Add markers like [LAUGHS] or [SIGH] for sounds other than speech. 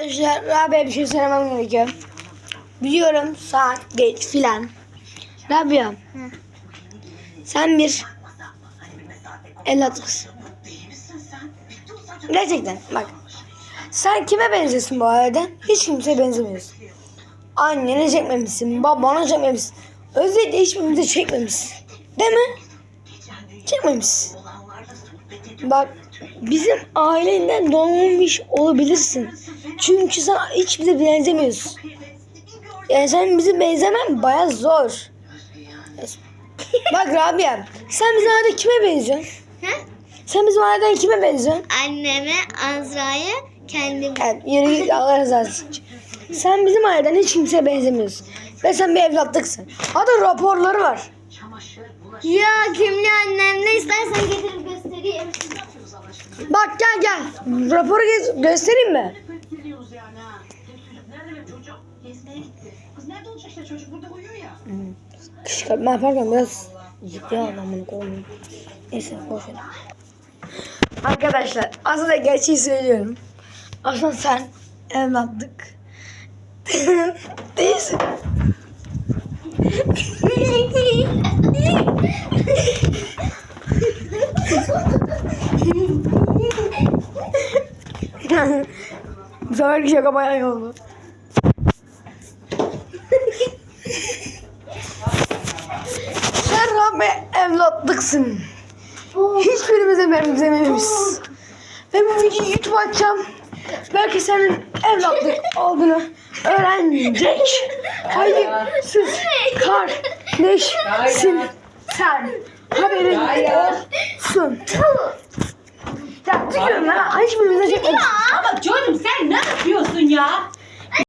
Arkadaşlar Rabia bir şey söylemem gerekiyor. Biliyorum saat geç filan. Rabia. Sen bir evlatlısın. Gerçekten bak. Sen kime benziyorsun bu arada? Hiç kimseye benzemiyorsun. Annene çekmemişsin, babana çekmemişsin. Özellikle hiçbirimize çekmemişsin. Değil mi? Çekmemişsin. Bak bizim ailenden doğmuş olabilirsin. Çünkü sen hiç bize benzemiyorsun. Yani sen bize benzemen baya zor. Bak Rabia sen bizim ailede kime benziyorsun? He? Sen bizim aileden kime benziyorsun? Anneme, Azra'ya, kendim. Yani yürü git Allah razı olsun. Sen bizim aileden hiç kimseye benzemiyorsun. Ve sen bir evlatlıksın. Hatta raporları var. Ya kimli annem ne istersen getirip göstereyim. Bak gel gel. Raporu gez- göstereyim mi? Ya. Kışkırtma yaparken biraz ciddi anlamını koymayayım. Neyse boş ver. Arkadaşlar aslında gerçeği söylüyorum. Aslında sen evlatlık [LAUGHS] değilsin. [LAUGHS] Bu seferki şaka bayağı iyi oldu. Sen Rabbe evlatlıksın. Hiçbirimize benzememişiz. Ve bu videoyu YouTube açacağım. Belki senin evlatlık olduğunu öğrenecek. Hayırsız kardeşsin sen. Haberin olsun. Ya tükürüm lan. Hiçbirimize çekmemiş. Ama çocuğum sen ne yapıyorsun ya?